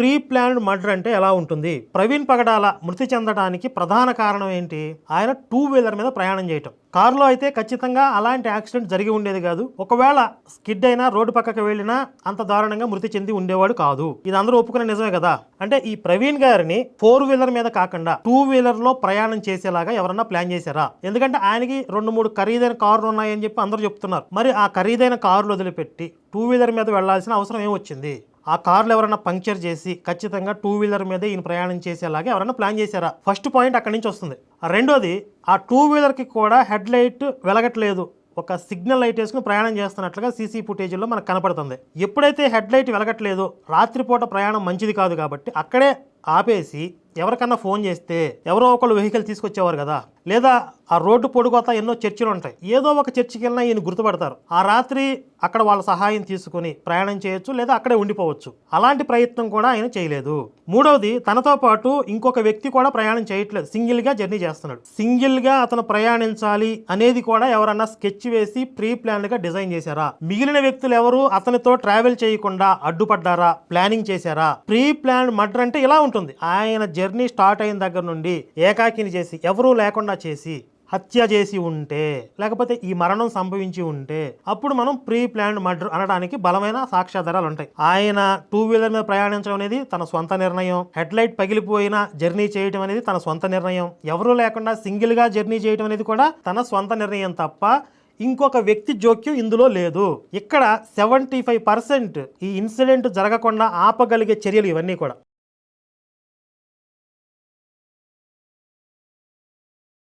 Pre planned murder అంటే ఎలా ఉంటుంది? ప్రవీణ్ పగడాల మృతి చెందడానికి ప్రధాన కారణం ఏంటి? ఆయన టూ వీలర్ మీద ప్రయాణం చేయటం. కారులో అయితే ఖచ్చితంగా అలాంటి యాక్సిడెంట్ జరిగి ఉండేది కాదు. ఒకవేళ స్కిడ్ అయినా రోడ్డు పక్కకి వెళ్ళినా అంత దారుణంగా మృతి చెంది ఉండేవాడు కాదు. ఇది అందరూ ఒప్పుకునే నిజమే కదా? అంటే ఈ ప్రవీణ్ గారిని ఫోర్ వీలర్ మీద కాకుండా టూ వీలర్లో ప్రయాణం చేసేలాగా ఎవరన్నా ప్లాన్ చేశారా? ఎందుకంటే ఆయనకి రెండు మూడు ఖరీదైన కార్లు ఉన్నాయని చెప్పి అందరూ చెప్తున్నారు. మరి ఆ ఖరీదైన కార్లు వదిలిపెట్టి టూ వీలర్ మీద వెళ్ళాల్సిన అవసరం ఏమొచ్చింది ఆ కార్లు ఎవరైనా పంక్చర్ చేసి ఖచ్చితంగా టూ వీలర్ మీద ఈయన ప్రయాణం చేసేలాగా ఎవరైనా ప్లాన్ చేశారా? ఫస్ట్ పాయింట్ అక్కడి నుంచి వస్తుంది. రెండోది ఆ టూ వీలర్కి కూడా హెడ్ లైట్ వెలగట్లేదు. ఒక సిగ్నల్ లైట్ వేసుకుని ప్రయాణం చేస్తున్నట్లుగా సీసీ ఫుటేజ్లో మనకు కనపడుతుంది. ఎప్పుడైతే హెడ్ లైట్ వెలగట్లేదో రాత్రిపూట ప్రయాణం మంచిది కాదు కాబట్టి అక్కడే ఆపేసి ఎవరికన్నా ఫోన్ చేస్తే ఎవరో ఒకళ్ళు వెహికల్ తీసుకొచ్చేవారు కదా. లేదా ఆ రోడ్డు పొడుగుతా ఎన్నో చర్చిలు ఉంటాయి. ఏదో ఒక చర్చికి వెళ్ళినా ఈయన గుర్తుపడతారు. ఆ రాత్రి అక్కడ వాళ్ళ సహాయం తీసుకుని ప్రయాణం చేయొచ్చు లేదా అక్కడే ఉండిపోవచ్చు. అలాంటి ప్రయత్నం కూడా ఆయన చేయలేదు. మూడవది తనతో పాటు ఇంకొక వ్యక్తి కూడా ప్రయాణం చేయట్లేదు. సింగిల్గా జర్నీ చేస్తున్నాడు. సింగిల్గా అతను ప్రయాణించాలి అనేది కూడా ఎవరన్నా స్కెచ్ వేసి ప్రీ ప్లాన్గా డిజైన్ చేశారా? మిగిలిన వ్యక్తులు ఎవరు? అతనితో ట్రావెల్ చేయకుండా అడ్డుపడ్డారా? ప్లానింగ్ చేశారా? ప్రీ ప్లాన్ మర్డర్ అంటే ఇలా ఉంటుంది. ఆయన జర్నీ స్టార్ట్ అయిన దగ్గర నుండి ఏకాకిని చేసి ఎవరూ లేకుండా చేసి హత్య చేసి ఉంటే లేకపోతే ఈ మరణం సంభవించి ఉంటే అప్పుడు మనం ప్రీ ప్లాన్డ్ మర్డర్ అనడానికి బలమైన సాక్ష్యాధారాలు ఉంటాయి. ఆయన టూ వీలర్ మీద ప్రయాణించడం అనేది తన సొంత నిర్ణయం. హెడ్ లైట్ పగిలిపోయిన జర్నీ చేయడం అనేది తన సొంత నిర్ణయం. ఎవరూ లేకుండా సింగిల్గా జర్నీ చేయడం అనేది కూడా తన సొంత నిర్ణయం తప్ప ఇంకొక వ్యక్తి జోక్యం ఇందులో లేదు. ఇక్కడ సెవెంటీ ఫైవ్ పర్సెంట్ ఈ ఇన్సిడెంట్ జరగకుండా ఆపగలిగే చర్యలు ఇవన్నీ కూడా.